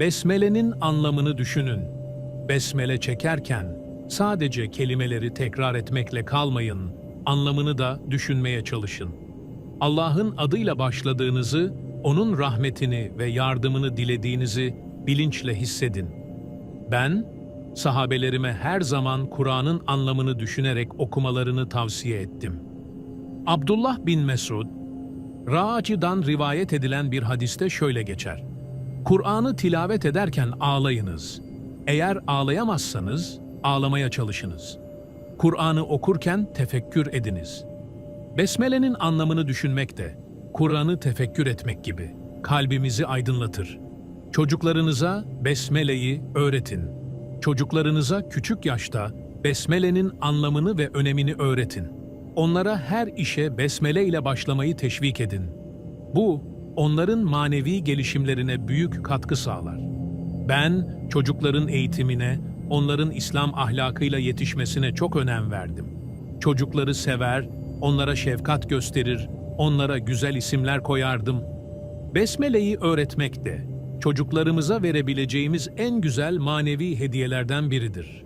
Besmele'nin anlamını düşünün. Besmele çekerken sadece kelimeleri tekrar etmekle kalmayın, anlamını da düşünmeye çalışın. Allah'ın adıyla başladığınızı, O'nun rahmetini ve yardımını dilediğinizi bilinçle hissedin. Ben, sahabelerime her zaman Kur'an'ın anlamını düşünerek okumalarını tavsiye ettim. Abdullah bin Mesud, Ra'acı'dan rivayet edilen bir hadiste şöyle geçer. Kur'an'ı tilavet ederken ağlayınız. Eğer ağlayamazsanız ağlamaya çalışınız. Kur'an'ı okurken tefekkür ediniz. Besmele'nin anlamını düşünmek de Kur'an'ı tefekkür etmek gibi kalbimizi aydınlatır. Çocuklarınıza Besmele'yi öğretin. Çocuklarınıza küçük yaşta Besmele'nin anlamını ve önemini öğretin. Onlara her işe Besmele ile başlamayı teşvik edin. Bu, onların manevi gelişimlerine büyük katkı sağlar. Ben çocukların eğitimine, onların İslam ahlakıyla yetişmesine çok önem verdim. Çocukları sever, onlara şefkat gösterir, onlara güzel isimler koyardım. Besmele'yi öğretmek de çocuklarımıza verebileceğimiz en güzel manevi hediyelerden biridir.